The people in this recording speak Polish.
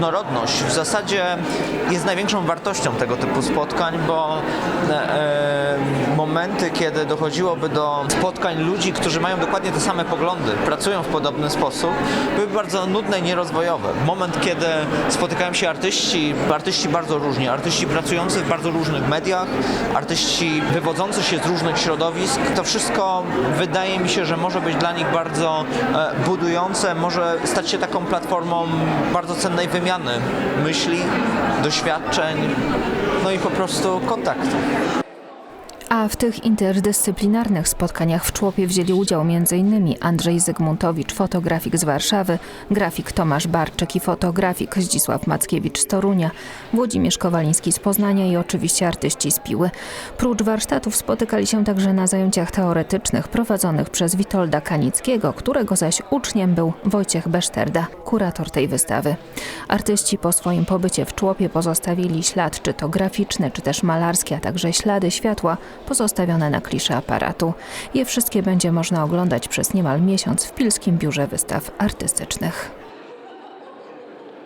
różnorodność w zasadzie jest największą wartością tego typu spotkań, bo e, momenty, kiedy dochodziłoby do spotkań ludzi, którzy mają dokładnie te same poglądy, pracują w podobny sposób, były bardzo nudne i nierozwojowe. Moment, kiedy spotykają się artyści, artyści bardzo różni, artyści pracujący w bardzo różnych mediach, artyści wywodzący się z różnych środowisk, to wszystko wydaje mi się, że może być dla nich bardzo e, budujące, może stać się taką platformą bardzo cennej wymiany myśli, doświadczeń, no i po prostu kontaktów. A w tych interdyscyplinarnych spotkaniach w Człopie wzięli udział m.in. Andrzej Zygmuntowicz, fotografik z Warszawy, grafik Tomasz Barczyk i fotografik Zdzisław Mackiewicz z Torunia, Włodzimierz Kowaliński z Poznania i oczywiście artyści z Piły. Prócz warsztatów spotykali się także na zajęciach teoretycznych prowadzonych przez Witolda Kanickiego, którego zaś uczniem był Wojciech Beszterda, kurator tej wystawy. Artyści po swoim pobycie w Człopie pozostawili ślad czy to graficzny, czy też malarski, a także ślady światła pozostawione na klisze aparatu. Je wszystkie będzie można oglądać przez niemal miesiąc w Pilskim Biurze Wystaw Artystycznych.